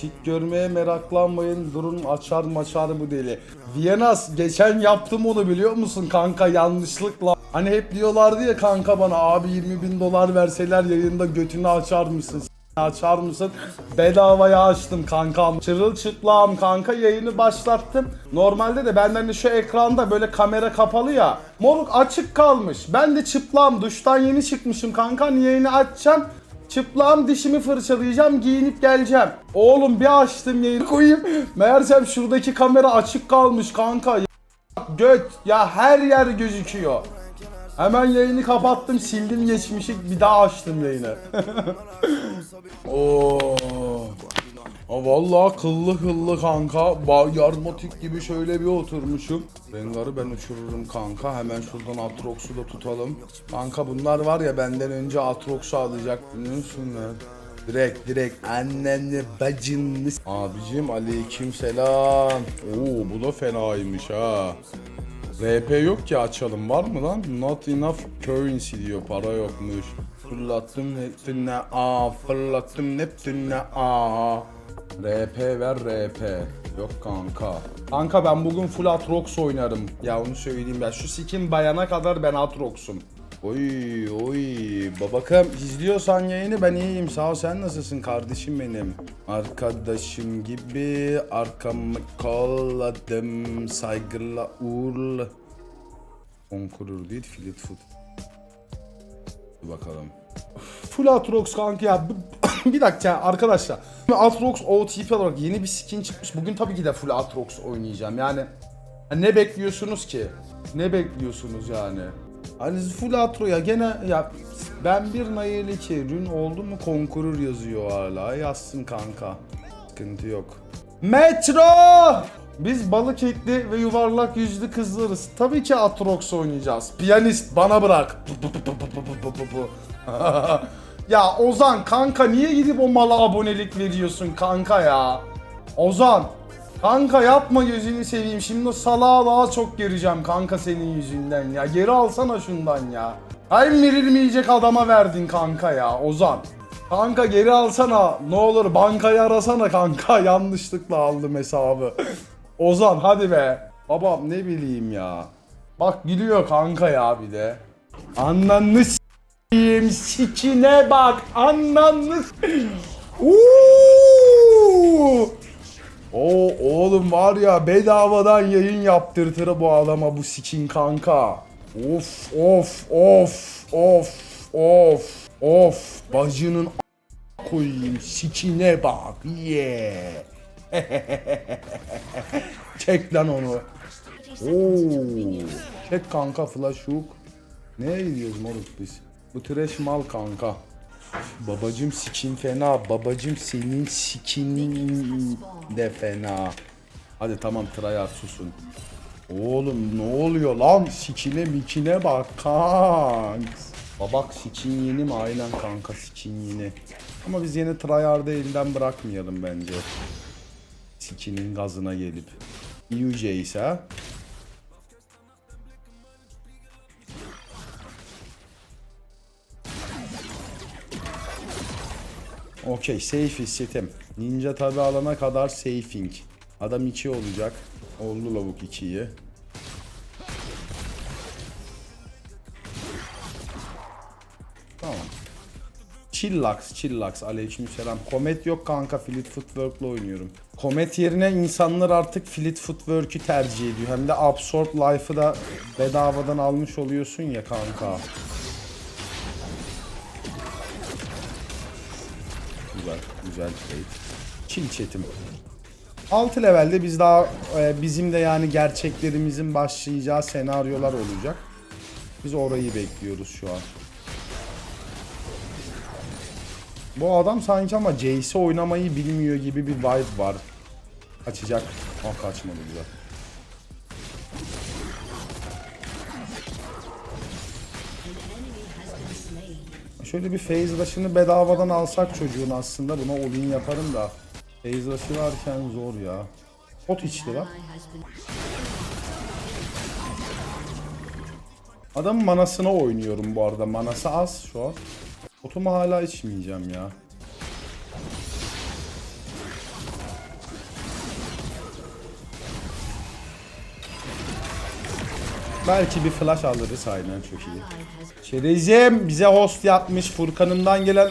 Çik görmeye meraklanmayın. Durun açar maçar bu deli. Viyenas geçen yaptım onu biliyor musun kanka yanlışlıkla. Hani hep diyorlardı ya kanka bana abi 20 bin dolar verseler yayında götünü açar mısın? Açar mısın? Bedavaya açtım kankam. Çırılçıplağım kanka yayını başlattım. Normalde de benden de şu ekranda böyle kamera kapalı ya. Moruk açık kalmış. Ben de çıplağım duştan yeni çıkmışım kanka. Hani yayını açacağım. Çıplağım dişimi fırçalayacağım giyinip geleceğim. Oğlum bir açtım yayını koyayım. Meğersem şuradaki kamera açık kalmış kanka. Göt ya her yer gözüküyor. Hemen yayını kapattım sildim geçmişi bir daha açtım yayını. Oo. Aa, vallahi kıllı kıllı kanka. Ba- Yarmotik gibi şöyle bir oturmuşum. Rengar'ı ben uçururum kanka. Hemen şuradan Atrox'u da tutalım. Kanka bunlar var ya benden önce Atrox'u alacak biliyorsun ya. Direkt direkt annenle bacınlı. Abicim aleyküm selam. Oo bu da fenaymış ha. RP yok ki açalım var mı lan? Not enough currency diyor para yokmuş. Fırlattım Neptün'e aa fırlattım Neptün'e aa. RP ver RP. Yok kanka. Kanka ben bugün full Atrox oynarım. Ya onu söyleyeyim ya. Şu skin bayana kadar ben Atrox'um. Oy oy babakım izliyorsan yayını ben iyiyim sağ ol sen nasılsın kardeşim benim Arkadaşım gibi arkamı kolladım saygıyla uğurla Konkurur değil Fleetfoot bakalım Full Atrox kanka ya bir dakika arkadaşlar Atrox OTP olarak yeni bir skin çıkmış bugün tabii ki de full Atrox oynayacağım yani ne bekliyorsunuz ki ne bekliyorsunuz yani Hani full atro ya gene ya ben bir Nail 2 rün oldu mu konkurur yazıyor hala yazsın kanka. Sıkıntı yok. Metro! Biz balık etli ve yuvarlak yüzlü kızlarız. Tabii ki Atrox oynayacağız. Piyanist bana bırak. Ya Ozan kanka niye gidip o mala abonelik veriyorsun kanka ya? Ozan Kanka yapma gözünü seveyim. Şimdi o salağa daha çok gireceğim kanka senin yüzünden ya. Geri alsana şundan ya. Hem verilmeyecek adama verdin kanka ya Ozan. Kanka geri alsana. Ne olur bankayı arasana kanka. Yanlışlıkla aldım hesabı. Ozan hadi be. Babam ne bileyim ya. Bak gülüyor kanka ya bir de. Ananı s**eyim sikine bak. S- Uuu. O oğlum var ya bedavadan yayın yaptırtır bu adama bu skin kanka. Of of of of of of bacının a- koyayım sikine bak yeah. Çek lan onu. Oo. Çek kanka flash hook. Nereye gidiyoruz moruk biz? Bu trash mal kanka. Babacım sikin fena. Babacım senin sikinin de fena. Hadi tamam tryhard susun. Oğlum ne oluyor lan? Sikine mikine bak kanks. Babak sikin yeni mi? Aynen kanka sikin yeni. Ama biz yine tryhard'ı elinden bırakmayalım bence. Sikinin gazına gelip. UJ ise Okey safe hissetim. Ninja tabi alana kadar safing. Adam 2 olacak. Oldu lavuk 2'yi. Tamam. Chillax, Chillax. Aleykümselam. Comet yok kanka. Fleet Footwork'la oynuyorum. Comet yerine insanlar artık Fleet Footwork'ü tercih ediyor. Hem de Absorb Life'ı da bedavadan almış oluyorsun ya kanka. Güzel, güzel trade. Chill chat'im. 6 levelde biz daha e, bizim de yani gerçeklerimizin başlayacağı senaryolar olacak. Biz orayı bekliyoruz şu an. Bu adam sanki ama Jace'i oynamayı bilmiyor gibi bir vibe var. Kaçacak. Ah kaçmadı güzel. Şöyle bir phase rush'ını bedavadan alsak çocuğun aslında buna all-in yaparım da. Phase rush'ı varken zor ya. Pot içti bak. Adamın manasına oynuyorum bu arada. Manası az şu an. Potumu hala içmeyeceğim ya. Belki bir flash alırız aynen çok iyi. Çerezim bize host yapmış Furkan'ımdan gelen!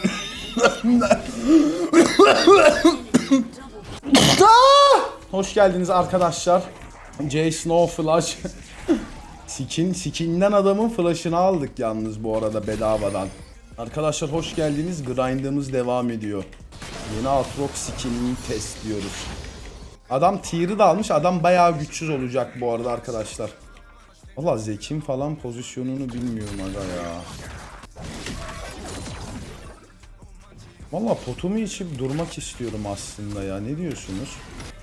Hoş geldiniz arkadaşlar. J Snow Flash. Skin, skin'den adamın flash'ını aldık yalnız bu arada bedavadan. Arkadaşlar hoş geldiniz. Grind'ımız devam ediyor. Yeni Aatrox skinini testliyoruz. Adam tier'ı da almış. Adam bayağı güçsüz olacak bu arada arkadaşlar. Valla Zek'in falan pozisyonunu bilmiyorum aga ya. Valla potumu içip durmak istiyorum aslında ya. Ne diyorsunuz?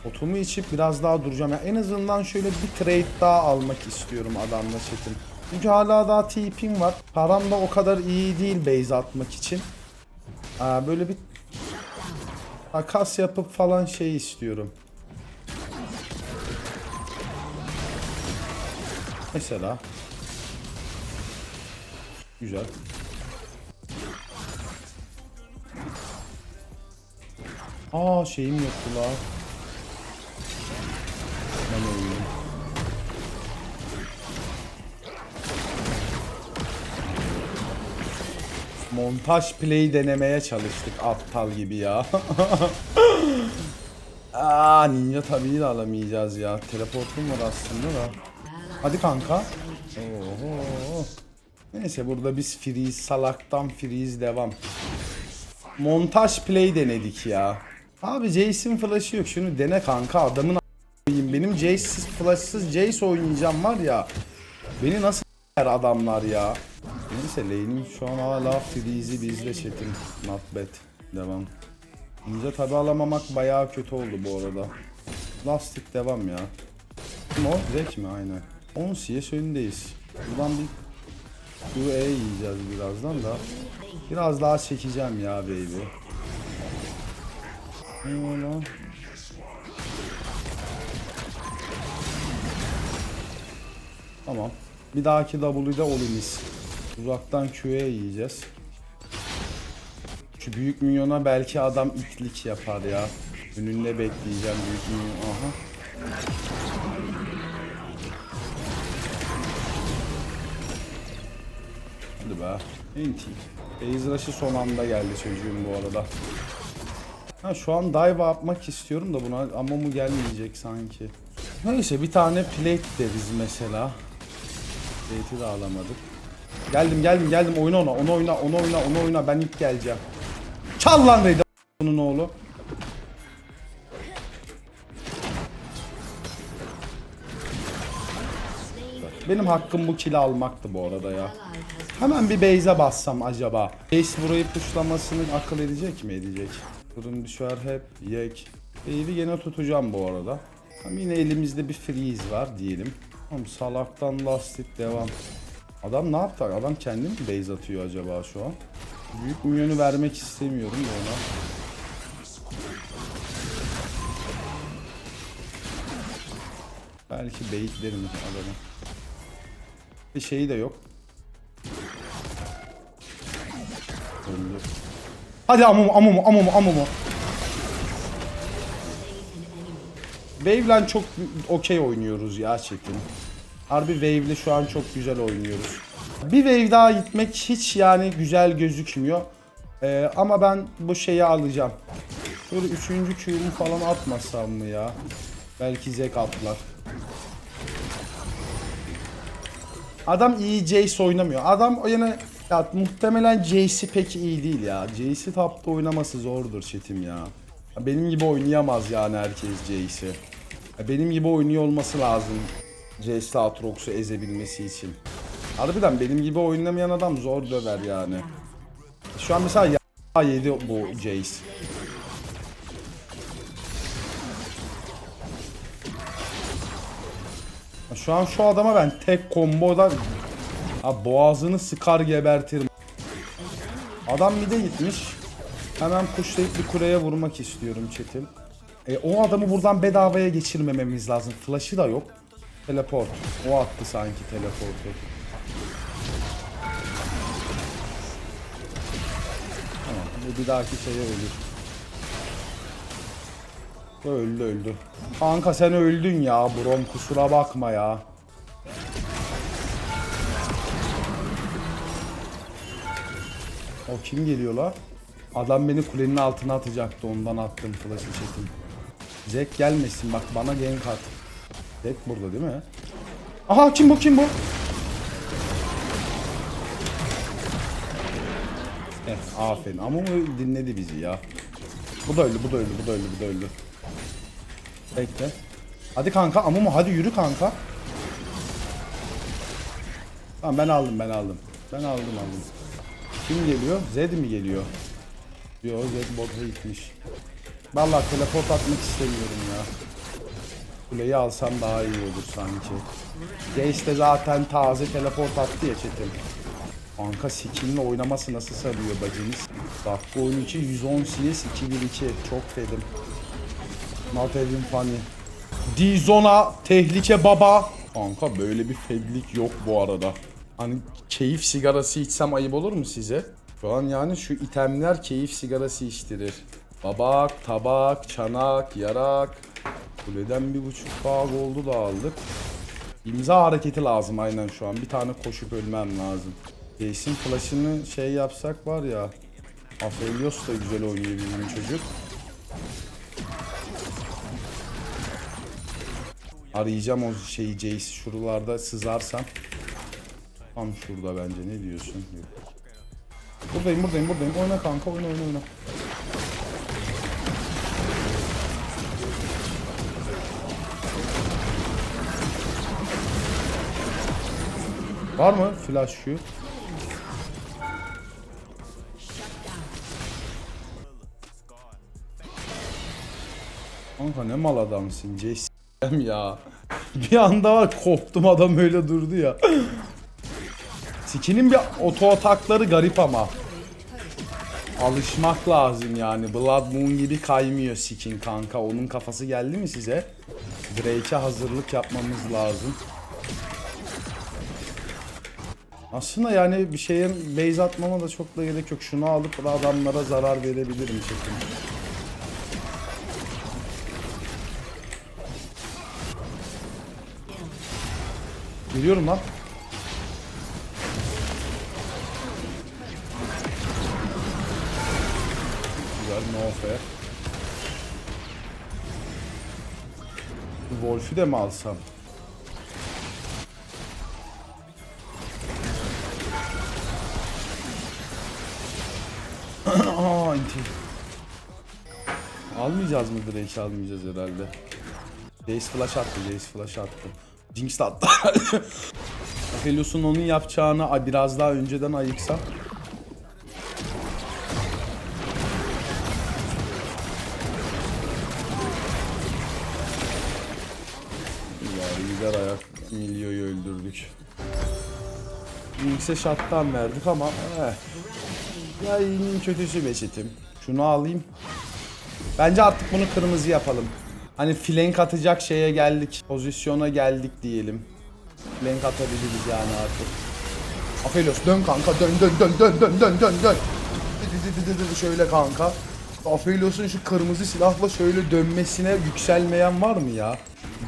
Potumu içip biraz daha duracağım. Ya en azından şöyle bir trade daha almak istiyorum adamla chatim. Çünkü hala daha TP'm var. Param da o kadar iyi değil base atmak için. Aa, böyle bir takas yapıp falan şey istiyorum. Mesela. Güzel. Aa şeyim yoktu la. Ben oyunu. Montaj play denemeye çalıştık aptal gibi ya. Aa ninja tabii de alamayacağız ya. Teleportum var aslında da. Hadi kanka. Oho. Neyse burada biz freeze salaktan freeze devam. Montaj play denedik ya. Abi Jace'in flash'ı yok. Şunu dene kanka. Adamın a**ayım. Benim Jace'siz flash'sız Jace oynayacağım var ya. Beni nasıl yer adamlar ya. Neyse lane'im şu an hala freeze'i bizde chatim. Not bad. Devam. Ninja tabi alamamak bayağı kötü oldu bu arada. Lastik devam ya. O? Zek mi? Aynen. 10 CS önündeyiz. Buradan bir QE yiyeceğiz birazdan da. Biraz daha çekeceğim ya baby. Lan? Tamam. Bir dahaki W'de olimiz. Uzaktan QE yiyeceğiz. Şu büyük minyona belki adam itlik yapar ya. Önünde bekleyeceğim büyük minyon. Aha. Be. Enti. Base son anda geldi çocuğum bu arada. Ha şu an dive yapmak istiyorum da buna ama mu gelmeyecek sanki. Neyse bir tane plate deriz mesela. Plate'i de alamadık. Geldim geldim geldim oyna ona onu oyna onu oyna onu oyna ben ilk geleceğim. Çal lan Reyda bunun oğlu. Benim hakkım bu kili almaktı bu arada ya. Hemen bir base'e bassam acaba. Base burayı pushlamasını akıl edecek mi edecek? Durum düşer hep yek. Base'i gene tutacağım bu arada. Ama yine elimizde bir freeze var diyelim. Tamam salaktan lastik devam. Adam ne yaptı? Adam kendi mi base atıyor acaba şu an? Büyük milyonu vermek istemiyorum da ona. Belki baitlerim adamı. Bir şeyi de yok. Öldü. Hadi amumu amumu amumu amumu. Wave'len çok okey oynuyoruz ya Çetin. Harbi Wave'le şu an çok güzel oynuyoruz. Bir wave daha gitmek hiç yani güzel gözükmüyor. Ee, ama ben bu şeyi alacağım. Şöyle üçüncü Q'mu falan atmasam mı ya? Belki zek atlar. Adam iyi Jace oynamıyor. Adam o yine ya muhtemelen Jace'i pek iyi değil ya. Jace'i tapta oynaması zordur çetim ya. Ya Benim gibi oynayamaz yani herkes Jace'i. Ya Benim gibi oynuyor olması lazım. Jace'le Aatrox'u ezebilmesi için. Harbiden benim gibi oynamayan adam zor döver yani. Şu an mesela ya yedi bu Jace. Şu an şu adama ben tek komboda ha, boğazını sıkar gebertirim. Adam mide gitmiş. Hemen pushlayıp bir kuleye vurmak istiyorum Çetin. E, o adamı buradan bedavaya geçirmememiz lazım. Flash'ı da yok. Teleport. O attı sanki teleportu. Tamam. Bu bir dahaki şeye ölür. Öldü öldü. Kanka sen öldün ya Brom kusura bakma ya. O kim geliyor la? Adam beni kulenin altına atacaktı ondan attım flash'ı çekim. Zek gelmesin bak bana gank at. Zek burada değil mi? Aha kim bu kim bu? Eh aferin ama dinledi bizi ya. Bu da öldü bu da öldü bu da öldü bu da öldü. Bekle. Hadi kanka Amumu hadi yürü kanka. Tamam ben aldım ben aldım. Ben aldım aldım. Kim geliyor? Zed mi geliyor? Yo Zed bota gitmiş. Vallahi teleport atmak istemiyorum ya. Kuleyi alsam daha iyi olur sanki. Jace de zaten taze teleport attı ya çetim. Kanka skinle oynaması nasıl sarıyor bacınız? Dakika oyunu için 110 CS 2-1-2 çok fedim. Not even funny. Dizona tehlike baba. Kanka böyle bir fedlik yok bu arada. Hani keyif sigarası içsem ayıp olur mu size? Şu an yani şu itemler keyif sigarası içtirir. Babak, tabak, çanak, yarak. Kuleden bir buçuk bağ oldu da aldık. İmza hareketi lazım aynen şu an. Bir tane koşup ölmem lazım. Jason flash'ını şey yapsak var ya. Aphelios da güzel oynuyor bizim çocuk. Arayacağım o şeyi Jace şuralarda sızarsam. Tam şurada bence ne diyorsun? Buradayım buradayım buradayım. Oyna kanka oyna oyna oyna. Var mı flash şu? Kanka ne mal adamsın Jason ya. Bir anda var koptum adam öyle durdu ya. Skin'in bir oto atakları garip ama. Alışmak lazım yani. Blood Moon gibi kaymıyor skin kanka. Onun kafası geldi mi size? Drake'e hazırlık yapmamız lazım. Aslında yani bir şeyin base atmama da çok da gerek yok. Şunu alıp da adamlara zarar verebilirim şeklinde. Geliyorum lan. Güzel no fair. Wolf'ü de mi alsam? Almayacağız mı Drake'i almayacağız herhalde. Jace flash attı, Jace flash attı. Jinx de attı. Aphelios'un onun yapacağını biraz daha önceden ayıksam. Ya gider ayak Milyo'yu öldürdük. Jinx'e shot'tan verdik ama eh. Ya iyinin kötüsü Beşit'im. Şunu alayım. Bence artık bunu kırmızı yapalım. Hani flank atacak şeye geldik. Pozisyona geldik diyelim. Flank atabiliriz yani artık. Aphelios dön kanka dön dön dön dön dön dön dön dön. Şöyle kanka. Aphelios'un şu kırmızı silahla şöyle dönmesine yükselmeyen var mı ya?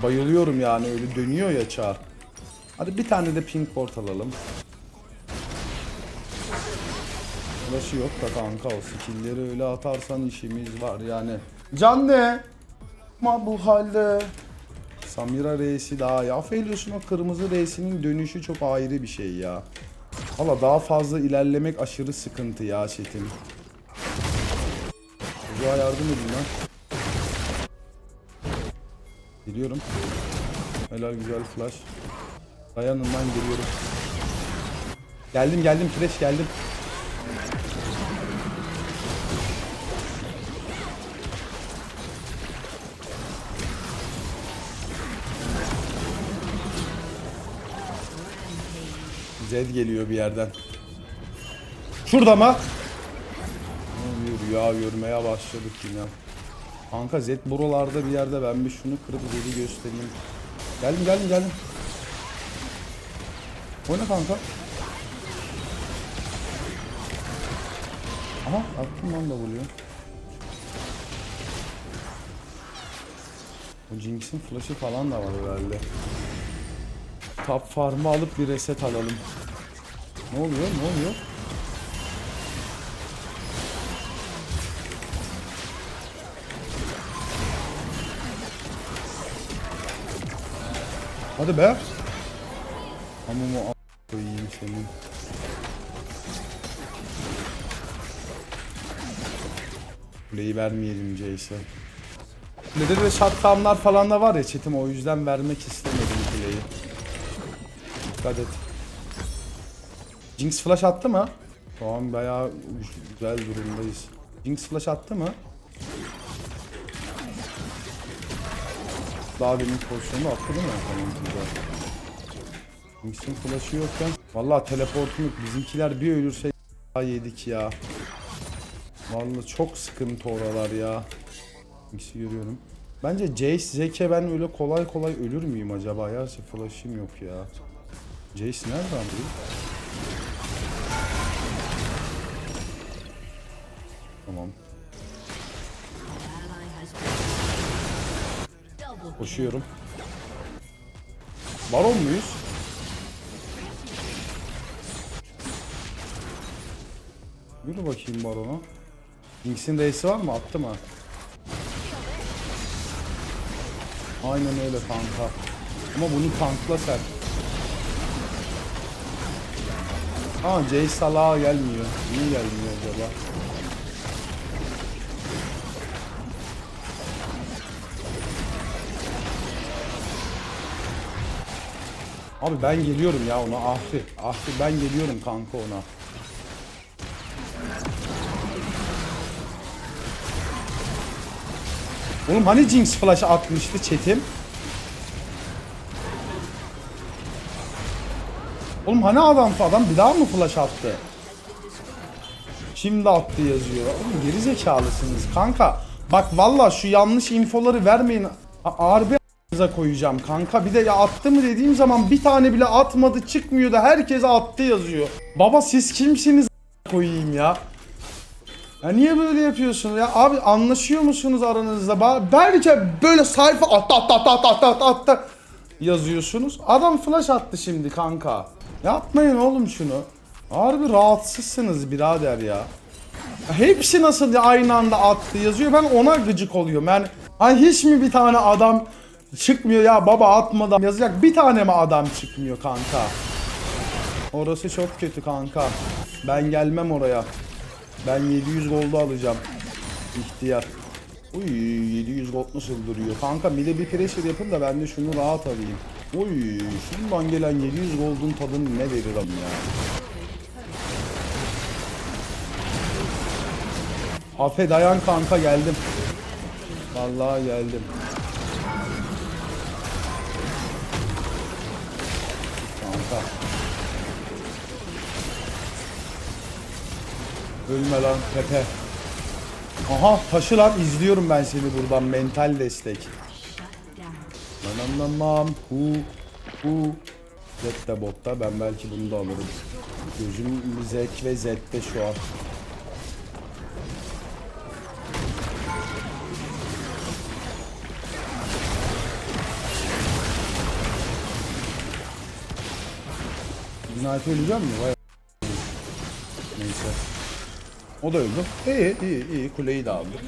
Bayılıyorum yani öyle dönüyor ya çar. Hadi bir tane de pink port alalım. Flash'ı yok da kanka o skill'leri öyle atarsan işimiz var yani. Can ne? Ma bu halde. Samira reisi daha ya. Aphelios'un o kırmızı reisinin dönüşü çok ayrı bir şey ya. Valla daha fazla ilerlemek aşırı sıkıntı ya Çetin. Çocuğa yardım edin lan. Geliyorum. Helal güzel flash. Dayanın lan geliyorum. Geldim geldim kireç geldim. Zed geliyor bir yerden. Şurada mı? Bir rüya görmeye başladık yine. Kanka Zed buralarda bir yerde ben bir şunu kırıp Zed'i göstereyim. Geldim geldim geldim. Oyna kanka. Aha attım lan W'yu. Bu Jinx'in flash'ı falan da var herhalde. Top farmı alıp bir reset alalım. Ne oluyor? Ne oluyor? Hadi be. Amumu a** koyayım senin. Kuleyi vermeyelim Jace'e. Kulede de şatkamlar falan da var ya çetim o yüzden vermek istemedim. Dikkat et. Jinx flash attı mı? Tamam bayağı güzel durumdayız. Jinx flash attı mı? Daha demin pozisyonu attı değil mi? Tamam güzel. Jinx'in flash'ı yokken Vallahi teleportum yok. Bizimkiler bir ölürse ya yedik ya. Vallahi çok sıkıntı oralar ya. Jinx'i görüyorum. Bence Jace, Zeke ben öyle kolay kolay ölür müyüm acaba ya? Flash'im yok ya. Jace nereden bu? Tamam. Koşuyorum. Baron muyuz? Yürü bakayım Baron'a. Jinx'in reisi var mı? Attı mı? Aynen öyle kanka. Ama bunu tankla sen. Aa Jay Salah gelmiyor. Niye gelmiyor acaba? Abi ben geliyorum ya ona Ahri. Ahri ben geliyorum kanka ona. Oğlum hani Jinx flash atmıştı chatim? Oğlum hani adam adam bir daha mı flash attı? Şimdi attı yazıyor. Oğlum geri zekalısınız kanka. Bak valla şu yanlış infoları vermeyin. Harbi a**ınıza koyacağım kanka. Bir de ya attı mı dediğim zaman bir tane bile atmadı çıkmıyor da herkese attı yazıyor. Baba siz kimsiniz koyayım ya? Ya niye böyle yapıyorsunuz ya? Abi anlaşıyor musunuz aranızda? Belki böyle sayfa attı attı attı attı attı attı yazıyorsunuz. Adam flash attı şimdi kanka. Yapmayın oğlum şunu. Harbi rahatsızsınız birader ya. Hepsi nasıl aynı anda attı yazıyor. Ben ona gıcık oluyorum. Yani hani hiç mi bir tane adam çıkmıyor ya baba atmadan yazacak bir tane mi adam çıkmıyor kanka? Orası çok kötü kanka. Ben gelmem oraya. Ben 700 goldu alacağım. İhtiyar. Uy 700 gold nasıl duruyor? Kanka bir de bir pressure yapın da ben de şunu rahat alayım. Uy şundan gelen 700 gold'un tadını ne veririm ya. Afe dayan kanka geldim. Vallahi geldim. Kanka. Ölme lan Pepe. Aha taşı lan izliyorum ben seni buradan mental destek. Nananamam hu hu Zed de botta ben belki bunu da alırım. Gözüm Zek ve Zed'de şu an. Ignite öleceğim mi? Vay Neyse. O da öldü. İyi iyi iyi kuleyi de aldık.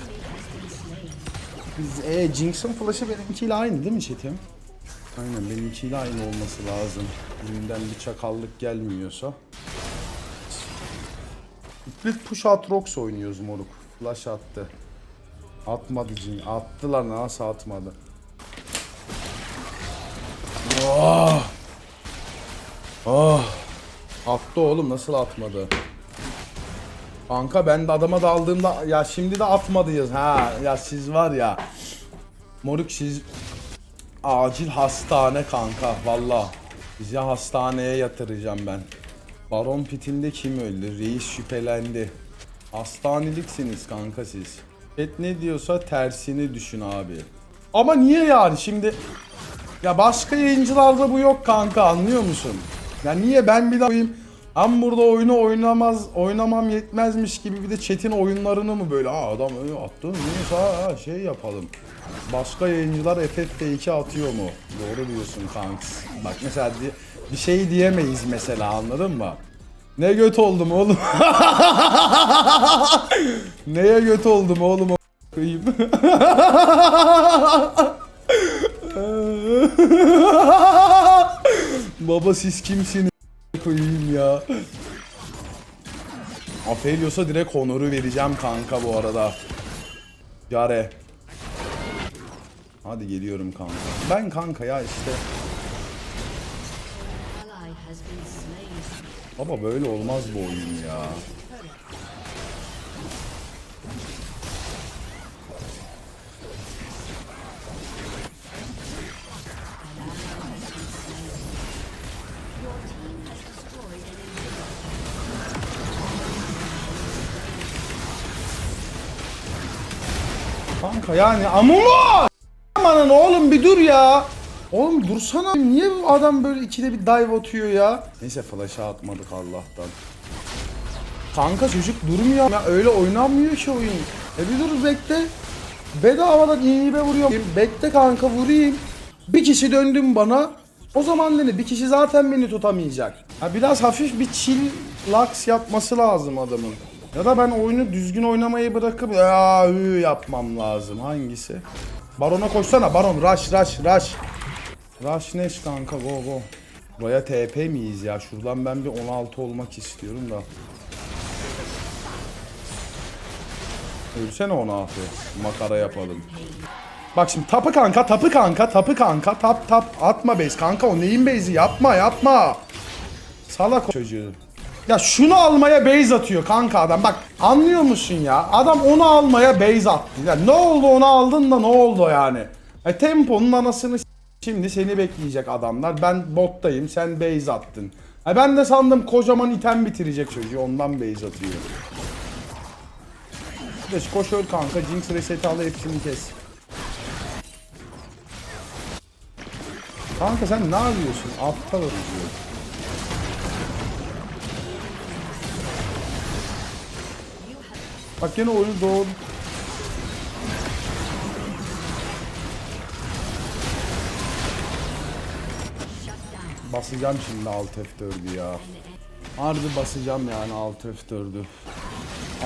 Biz, e, Jinx'ın flash'ı benimkiyle aynı değil mi chatim? Aynen benimkiyle aynı olması lazım. Birinden bir çakallık gelmiyorsa. Split push Atrox oynuyoruz moruk. Flash attı. Atmadı Jinx. Attı lan nasıl atmadı. Oh! Oh! Attı oğlum nasıl atmadı? Kanka ben de adama daldığımda ya şimdi de atmadıyız ha ya siz var ya. Moruk siz acil hastane kanka valla. Bizi hastaneye yatıracağım ben. Baron pitinde kim öldü? Reis şüphelendi. Hastaneliksiniz kanka siz. Et ne diyorsa tersini düşün abi. Ama niye yani şimdi? Ya başka yayıncılarda bu yok kanka anlıyor musun? Ya niye ben bir daha koyayım Hem burada oyunu oynamaz, oynamam yetmezmiş gibi bir de chat'in oyunlarını mı böyle Aa adam attı neyse ha, şey yapalım. Başka yayıncılar FFP2 atıyor mu? Doğru diyorsun kanks. Bak mesela bir şey diyemeyiz mesela anladın mı? Ne göt oldum oğlum. Neye göt oldum oğlum koyayım. Baba siz kimsiniz koyayım ya. Aphelios'a direkt honoru vereceğim kanka bu arada. Yare. Hadi geliyorum kanka. Ben kanka ya işte. Baba böyle olmaz bu oyun ya. Kanka yani amuma! Amanın oğlum bir dur ya. Oğlum dursana. Niye bu adam böyle ikide bir dive atıyor ya? Neyse flash'a atmadık Allah'tan. Kanka çocuk durmuyor. Ya öyle oynanmıyor ki oyun. E bir dur bekle. Bedavadan inhibe vuruyorum. Bekle kanka vurayım. Bir kişi döndüm bana. O zaman dedi bir kişi zaten beni tutamayacak. Ha biraz hafif bir chill lax yapması lazım adamın. Ya da ben oyunu düzgün oynamayı bırakıp ya yapmam lazım. Hangisi? Baron'a koşsana Baron rush rush rush. Rush Neş kanka go go. Buraya TP miyiz ya? Şuradan ben bir 16 olmak istiyorum da. Ölsene 16. Makara yapalım. Bak şimdi tapı kanka, tapı kanka, tapı kanka, tap tap atma base kanka o neyin base'i yapma yapma. Salak çocuğu. Ya şunu almaya base atıyor kanka adam bak anlıyor musun ya? Adam onu almaya base attı. Ya ne oldu onu aldın da ne oldu yani? E temponun anasını şimdi seni bekleyecek adamlar. Ben bottayım sen base attın. E ben de sandım kocaman item bitirecek çocuğu ondan base atıyor. Geç koş öl kanka Jinx reset al hepsini kes. Kanka sen ne yapıyorsun? Aptal oluyor. Bak gene oyunu doğru. Basacağım şimdi alt F4'ü ya. Harbi basacağım yani alt F4'ü.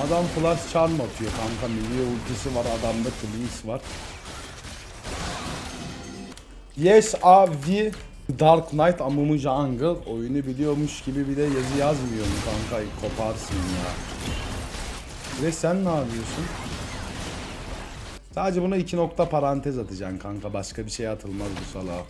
Adam flash charm atıyor kanka. Milli ultisi var adamda Cleans var. Yes abi Dark Knight Amumu Jungle oyunu biliyormuş gibi bir de yazı yazmıyor mu kanka koparsın ya. Ve sen ne yapıyorsun? Sadece buna iki nokta parantez atacaksın kanka başka bir şey atılmaz bu salağa.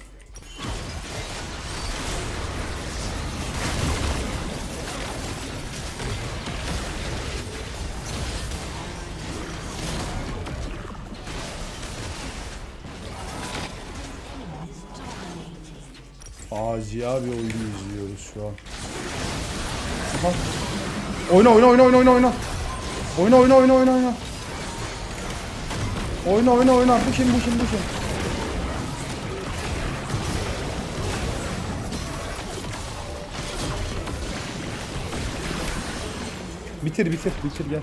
Facia bir oyun izliyoruz şu an. Aha. Oyna oyna oyna oyna oyna oyna. Oyna oyna oyna oyna oyna. Oyna oyna oyna. Bu kim bu kim bu kim? Bitir bitir bitir gel.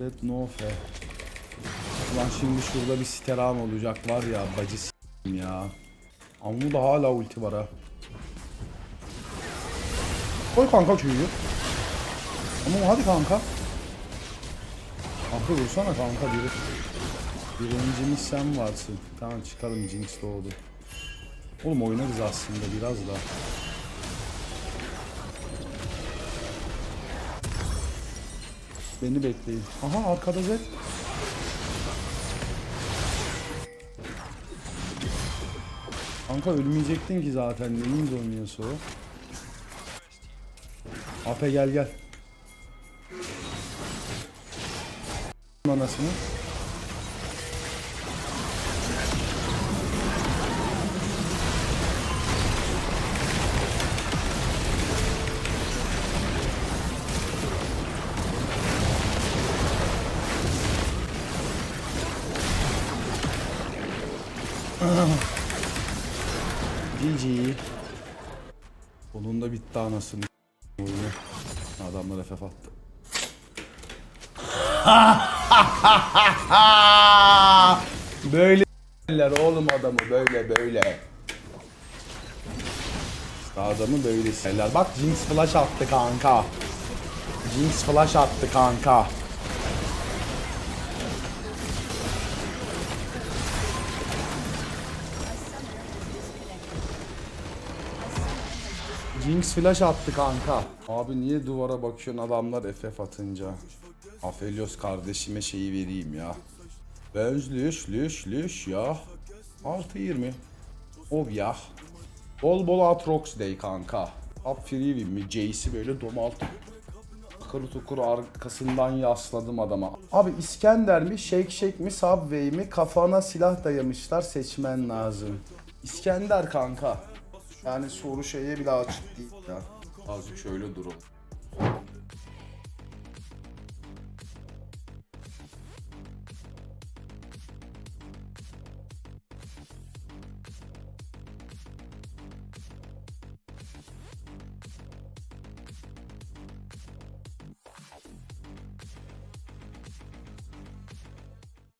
Red no fair. Ulan şimdi şurada bir siteran olacak var ya bacı s**eyim ya. Amma da hala ulti var ha. Koy kanka köyü. Tamam hadi kanka. Aklı vursana kanka biri. Birincimiz sen varsın. Tamam çıkalım Jinx doğdu. Oğlum oynarız aslında biraz da. Beni bekleyin. Aha arkada Zed. Kanka ölmeyecektin ki zaten. Neyin donuyorsa o. Ape gel gel. Anasını. GG. Onun da bitti anasını. Adamlar FF attı. böyle oğlum adamı böyle böyle. Adamı böyle s**ler. Bak Jinx flash attı kanka. Jinx flash attı kanka. Jinx flash attı kanka. Abi niye duvara bakıyorsun adamlar FF atınca? Aphelios kardeşime şeyi vereyim ya. Benz lüş lüş ya. 6.20. Ov ya. Bol bol Atrox Day kanka. Up free mi? Jace'i böyle domaltıp Kır tukur arkasından yasladım adama. Abi İskender mi, Shake Shake mi, Subway mi? Kafana silah dayamışlar seçmen lazım. İskender kanka. Yani soru şeye bile açık değil ya. Azıcık şöyle durun.